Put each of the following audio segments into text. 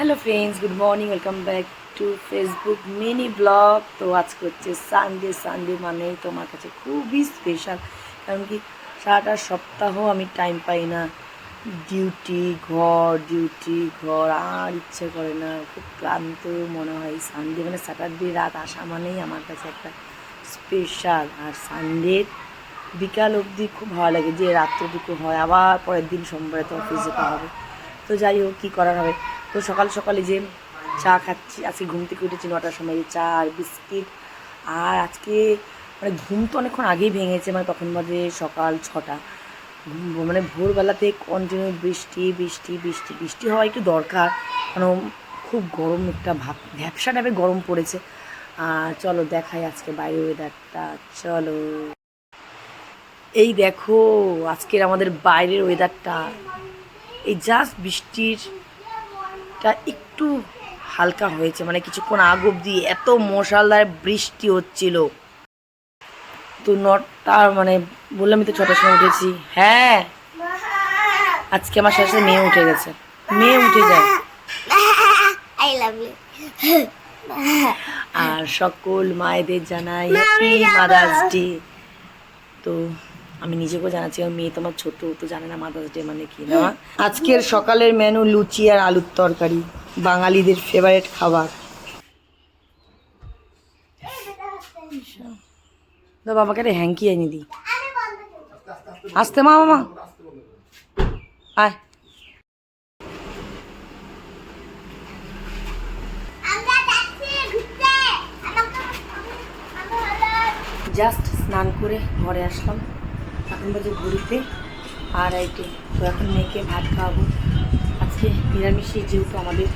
Hello friends good morning welcome back to Facebook mini blog তো আজকে হচ্ছে Sunday Sunday মানেই তোমার কাছে খুবই স্পেশাল কারণ কি সারাটা সপ্তাহ আমি টাইম পাই না। ডিউটি ঘর ডিউটি ঘর, আর ইচ্ছে করে না। খুব ক্লান্ত মনে হয়। সানডে মানে স্যাটারডে রাত আসা মানেই আমার কাছে একটা স্পেশাল আর সানডে বিকাল অবধি খুব ভালো লাগে যে রাত্রটুকু হয়। আবার পরের দিন সোমবারে তো অফিসে যেতে হবে। তো যাই হোক, কী করার হবে? তো সকাল সকালে যে চা খাচ্ছি, আজকে ঘুম থেকে উঠেছি নটার সময়, চা আর বিস্কিট। আর আজকে মানে ঘুম তো অনেকক্ষণ আগেই ভেঙেছে মানে তখন বাজে সকাল ছটা। মানে ভোরবেলাতে কন্টিনিউ বৃষ্টি বৃষ্টি বৃষ্টি বৃষ্টি হওয়া একটু দরকার, কারণ খুব গরম একটা ভাব, ভ্যাবসা টাইপে গরম পড়েছে। আর চলো দেখাই আজকে বাইরে ওয়েদারটা চলো। এই দেখো, আজকের আমাদের বাইরের ওয়েদারটা এই জাস্ট বৃষ্টিরটা একটু হালকা হয়েছে মানে কিছুক্ষণ আগ অবধি এত মশালদার বৃষ্টি হচ্ছিল। তো নটা মানে বললাম তো ছটার সময় উঠেছি। হ্যাঁ আজকে আমার শেষে মেয়ে উঠে গেছে। মেয়ে উঠে যায়. আর সকল মায়েদের জানাই হ্যাপি মাদার্স ডে তো আমি নিজেকেও জানাচ্ছি, আমার মেয়ে তোমার ছোট তো জানে না মাদার্স ডে মানে কি। না আজকের সকালের মেনু লুচি আর আলুর তরকারি, বাঙালিদের ফেভারিট খাবার। বাবাকে একটা হ্যাঙ্কি এনে দিই। আসতে মা মামা আয়। জাস্ট স্নান করে ঘরে আসলাম। এখন বাজে ঘুরিতে আর আইটে তো এখন মেয়েকে ভাত খাওয়াবো। আজকে নিরামিষই যেহেতু আমাদের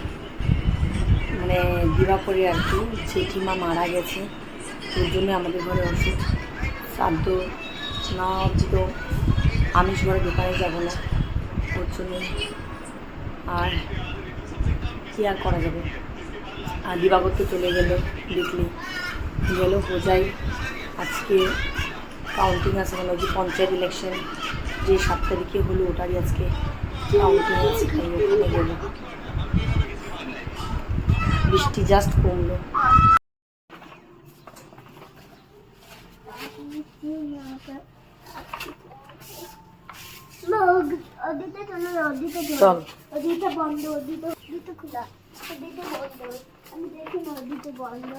মানে দিবাকরে আর কি, জেঠিমা মারা গেছে। ওর জন্য আমাদের ঘরে ওষুধ শ্রাদ্ধ না অবধি তো আমিষ ঘরে দোকানে যাব না। ওর জন্য আর কী আর করা যাবে? আর দিবাকর তো চলে গেল, দেখলি। গেল হোজাই আজকে কাউন্টিং আছে মানে যে পঞ্চায়েত ইলেকশন যে সাত তারিখে হলো ওটারই আজকে কাউন্টিং আছে তাই ওখানে গেল বৃষ্টি জাস্ট কমলো। চলো বন্ধ খোলা। বন্ধ আমি দেখি না বন্ধ।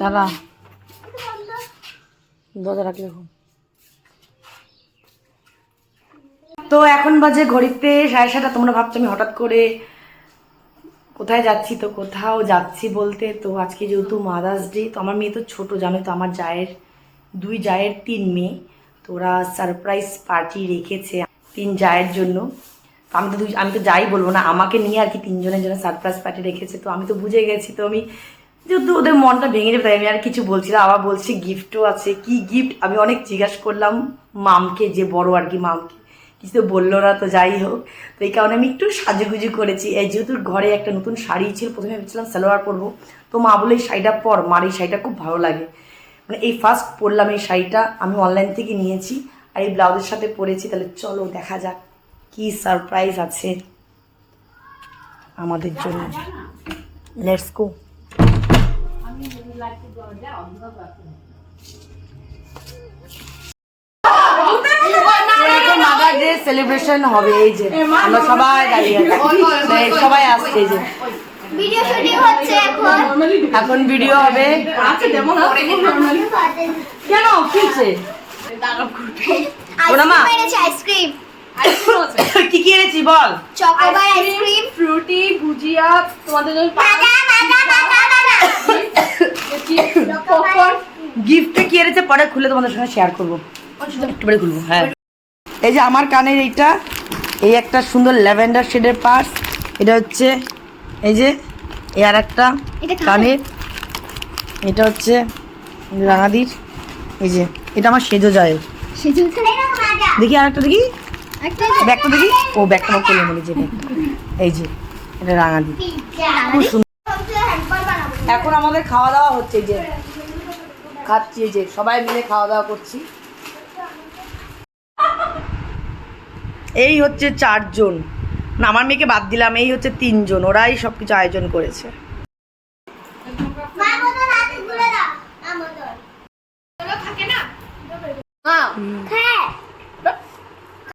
দাদা, দরজা রাখলে তো এখন বাজে ঘড়িতে সাড়ে সাতটা, তোমরা ভাবছ আমি হঠাৎ করে কোথায় যাচ্ছি? তো কোথাও যাচ্ছি বলতে তো আজকে যেহেতু মাদার্স ডে তো আমার মেয়ে তো ছোট, জানোই তো, আমার জায়ের, দুই জায়ের তিন মেয়ে। তো ওরা সারপ্রাইজ পার্টি রেখেছে তিন জায়ের জন্য। আমি তো আমি তো যাই বলব না, আমাকে নিয়ে আর কি তিনজনের জন্য সারপ্রাইজ পার্টি রেখেছে, তো আমি তো বুঝে গেছি, তো আমি যেহেতু ওদের মনটা ভেঙে যাবে, তাই আমি আর কিছু বলছি না, আবার বলছি গিফটও আছে। কি গিফট আমি অনেক জিজ্ঞাসা করলাম মামকে, যে বড় আর কি মামকে। কিছু তো বলল না, তো যাই হোক। তো এই কারণে আমি একটু সাজুগুজু করেছি। এই যেহেতু ঘরে একটা নতুন শাড়ি ছিল, প্রথমে ভেবেছিলাম সালোয়ার পরবো। তো মা বলে এই শাড়িটা পর, মার এই শাড়িটা খুব ভালো লাগে। মানে এই ফার্স্ট পরলাম এই শাড়িটা, আমি অনলাইন থেকে নিয়েছি, আর এই ব্লাউজের সাথে পরেছি, তাহলে চলো দেখা যাক। কি সারপ্রাইজ আছে আমাদের জন্য। লেটস গো সেলিব্রেশন হবে এই যে আমরা সবাই দাঁড়িয়ে আছি। সবাই আসছে এই যে। ভিডিও শুটিং হচ্ছে এখন। এখন ভিডিও হবে। কেন? কিছে ওরা মা? আইসক্রিম আইসক্রিম কি কি এনেছি বল। Chocobar ice cream Frooti bhujia তোমাদের জন্য গিফটটা কি এনেছে? পরে খুলে তোমাদের সঙ্গে শেয়ার করব। একটু পরে খুলবো হ্যাঁ। এই যে আমার কানের এইটা এই একটা সুন্দর ল্যাভেন্ডার শেডের পার্স। এটা হচ্ছে এই যে এই আর একটা কানের। এটা হচ্ছে রাঙাদির। এই যে এটা আমার সেজো যায় দেখি আর একটা দেখি। ব্যাগটা দেখি? ও ব্যাগটা আমার কোলে যে এই যে এটা রাঙালি। দিই খুব সুন্দর। এখন আমাদের খাওয়া দাওয়া হচ্ছে যে খাচ্ছি যে সবাই মিলে খাওয়া দাওয়া করছি। এই হচ্ছে চারজন। না আমার মেয়েকে বাদ দিলাম এই হচ্ছে তিনজন। ওরাই সব কিছু আয়োজন করেছে। হ্যাঁ।